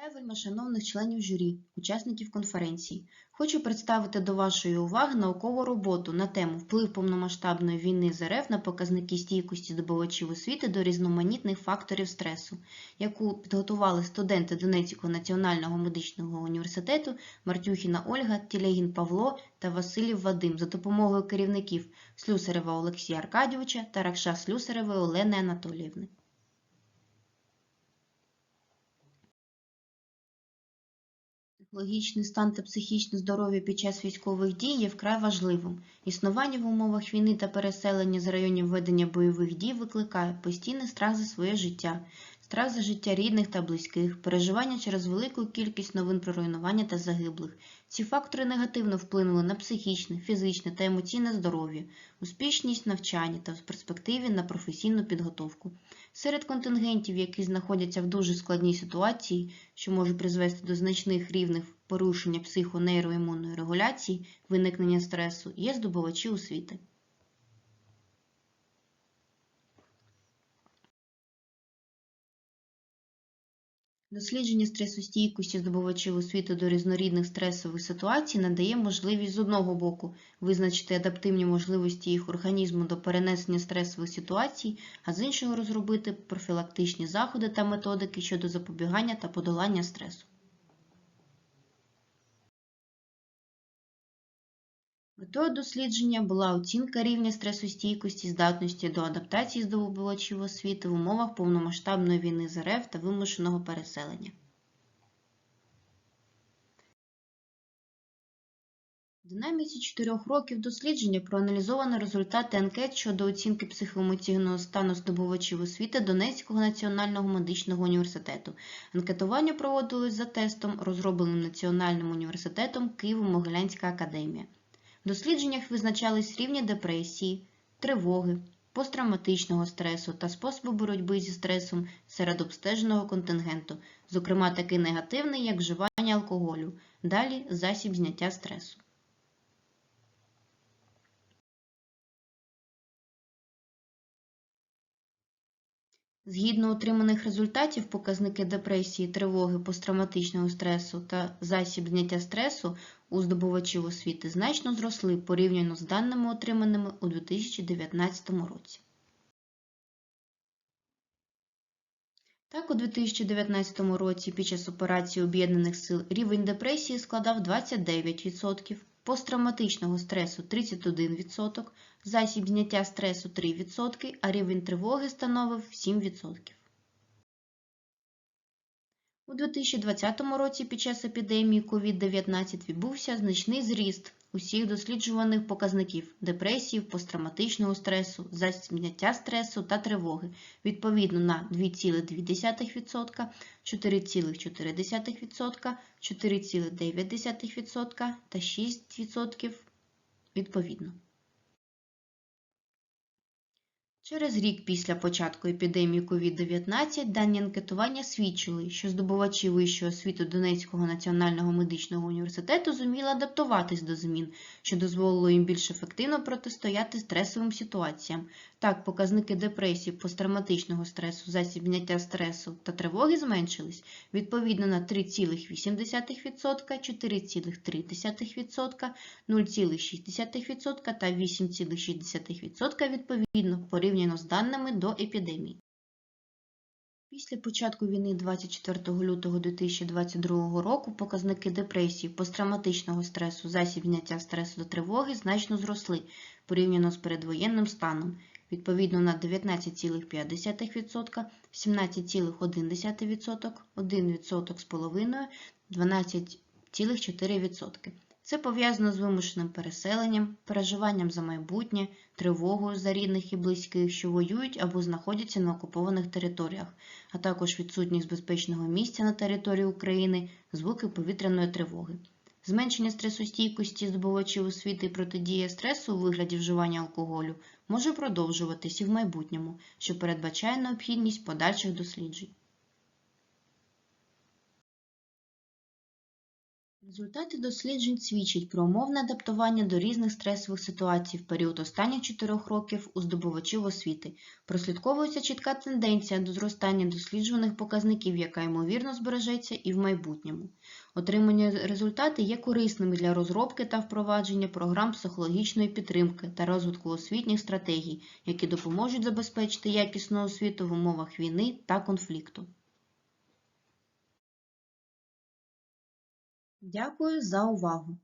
Вітаю вельмишановних членів журі, учасників конференції. Хочу представити до вашої уваги наукову роботу на тему вплив повномасштабної війни з РФ на показники стійкості здобувачів освіти до різноманітних факторів стресу, яку підготували студенти Донецького національного медичного університету Мартюхіна Ольга, Тілегін Павло та Василів Вадим за допомогою керівників Слюсарева Олексія Аркадійовича та Ракша Слюсаревої Олени Анатоліївни. Психологічний стан та психічне здоров'я під час військових дій є вкрай важливим. Існування в умовах війни та переселення з районів ведення бойових дій викликає постійний страх за своє життя, страх за життя рідних та близьких, переживання через велику кількість новин про руйнування та загиблих. Ці фактори негативно вплинули на психічне, фізичне та емоційне здоров'я, успішність навчання та в перспективі на професійну підготовку. Серед контингентів, які знаходяться в дуже складній ситуації, що може призвести до значних рівних порушення психонейроімунної регуляції, виникнення стресу, є здобувачі освіти. Дослідження стресостійкості здобувачів освіти до різнорідних стресових ситуацій надає можливість з одного боку визначити адаптивні можливості їх організму до перенесення стресових ситуацій, а з іншого розробити профілактичні заходи та методики щодо запобігання та подолання стресу. Метою дослідження була оцінка рівня стресостійкості здатності до адаптації здобувачів освіти в умовах повномасштабної війни з РФ та вимушеного переселення. В динаміці 4 років дослідження проаналізовано результати анкет щодо оцінки психоемоційного стану здобувачів освіти Донецького національного медичного університету. Анкетування проводилось за тестом, розробленим Національним університетом Києво-Могилянська академія. Дослідженнях визначались рівні депресії, тривоги, посттравматичного стресу та способи боротьби зі стресом серед обстеженого контингенту, зокрема такий негативний, як вживання алкоголю, далі засіб зняття стресу. Згідно отриманих результатів, показники депресії, тривоги, посттравматичного стресу та засіб зняття стресу у здобувачів освіти значно зросли порівняно з даними, отриманими у 2019 році. Так, у 2019 році під час операції Об'єднаних сил рівень депресії складав 29%, посттравматичного стресу 31%, засіб зняття стресу 3%, а рівень тривоги становив 7%. У 2020 році під час епідемії COVID-19 відбувся значний зріст усіх досліджуваних показників депресії, посттравматичного стресу, засіб зняття стресу та тривоги відповідно на 2,2%, 4,4%, 4,9% та 6% відповідно. Через рік після початку епідемії COVID-19 дані анкетування свідчили, що здобувачі вищої освіти Донецького національного медичного університету зуміли адаптуватись до змін, що дозволило їм більш ефективно протистояти стресовим ситуаціям. Так, показники депресії, посттравматичного стресу, засіб зняття стресу та тривоги зменшились відповідно на 3,7%, 4,3%, 0,6% та 8,6% відповідно порівняно з даними до епідемії. Після початку війни 24 лютого 2022 року показники депресії, посттравматичного стресу, засіб зняття стресу та тривоги значно зросли порівняно з передвоєнним станом, відповідно на 19,5%, 17,1%, 1% з половиною, 12,4%. Це пов'язано з вимушеним переселенням, переживанням за майбутнє, тривогою за рідних і близьких, що воюють або знаходяться на окупованих територіях, а також відсутність безпечного місця на території України, звуки повітряної тривоги. Зменшення стресостійкості здобувачів освіти і протидія стресу у вигляді вживання алкоголю може продовжуватись і в майбутньому, що передбачає необхідність подальших досліджень. Результати досліджень свідчать про умовне адаптування до різних стресових ситуацій в період останніх чотирьох років у здобувачів освіти. Прослідковується чітка тенденція до зростання досліджуваних показників, яка ймовірно збережеться і в майбутньому. Отримані результати є корисними для розробки та впровадження програм психологічної підтримки та розвитку освітніх стратегій, які допоможуть забезпечити якісну освіту в умовах війни та конфлікту. Дякую за увагу!